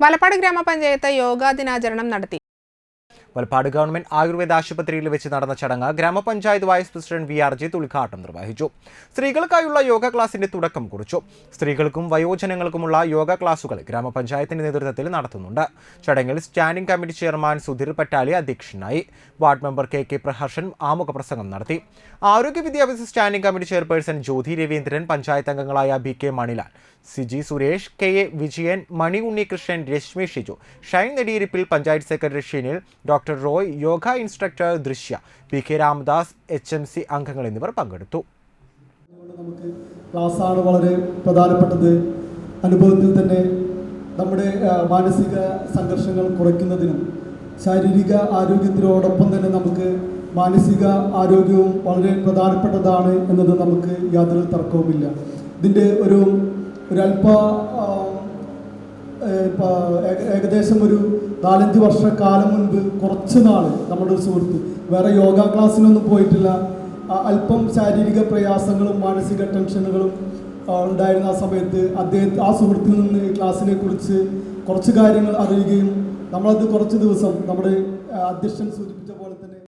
വലപ്പാട് ഗ്രാമപഞ്ചായത്ത് യോഗാ ദിനാചരണം നടത്തി. വലപ്പാട് ഗവൺമെന്റ് ആയുർവേദ ആശുപത്രിയിൽ വെച്ച് നടന്ന ചടങ്ങ് grama panchayat vice president V R Jith ഉദ്ഘാടനം നിർവഹിച്ചു. സ്ത്രീകൾക്കായുള്ള യോഗ ക്ലാസിന്റെ തുടക്കം കുറിച്ചു. സ്ത്രീകൾക്കും വയോജനങ്ങൾക്കുമുള്ള യോഗ ക്ലാസുകൾ ഗ്രാമപഞ്ചായത്തിന്റെ നേതൃത്വത്തിൽ നടത്തുന്നുണ്ട്. ചടങ്ങിൽ standing committee chairman Sudheer Pattali അധ്യക്ഷനായി. Ward member K K Praharshan ആമുഖ പ്രസംഗം നടത്തി. ആരോഗ്യ വിദ്യാഭ്യാസ standing committee chairperson Jyothi Raveendran panchayat അംഗങ്ങളായ B K Manilal Siji Suresh K A Vijayan Mani Unnikrishnan Reshmi Shiju Shine നെടിയിരിപ്പിൽ panchayat secretary Sheenil doctor Roy yoga instructor Drishya P K Ramadas H M C അംഗങ്ങൾ എന്നിവർ പങ്കെടുത്തു. നമുക്ക് ക്ലാസ്സാണ് വളരെ പ്രധാനപ്പെട്ടത്. അനുഭവത്തിൽ തന്നെ നമ്മുടെ മാനസിക സംഘർഷങ്ങൾ കുറയ്ക്കുന്നതിനും ശാരീരിക ആരോഗ്യത്തിനോടൊപ്പം തന്നെ നമുക്ക് മാനസിക ആരോഗ്യവും വളരെ പ്രധാനപ്പെട്ടതാണ് എന്നത് നമുക്ക് യാതൊരു തർക്കവുമില്ല. ഇതിന്റെ ഒരു ഒരല്പ ഏകദേശം ഒരു നാലഞ്ച് വർഷക്കാലം മുൻപ് കുറച്ച് നാൾ നമ്മുടെ ഒരു സുഹൃത്ത് വേറെ യോഗ ക്ലാസ്സിനൊന്നും പോയിട്ടില്ല. അല്പം ശാരീരിക പ്രയാസങ്ങളും മാനസിക ടെൻഷനുകളും ഉണ്ടായിരുന്ന ആ സമയത്ത് അദ്ദേഹം ആ സുഹൃത്തിൽ നിന്ന് ക്ലാസ്സിനെ കുറിച്ച് കുറച്ച് കാര്യങ്ങൾ അറിയുകയും നമ്മളത് കുറച്ച് ദിവസം നമ്മുടെ അധ്യക്ഷൻ സൂചിപ്പിച്ച പോലെ തന്നെ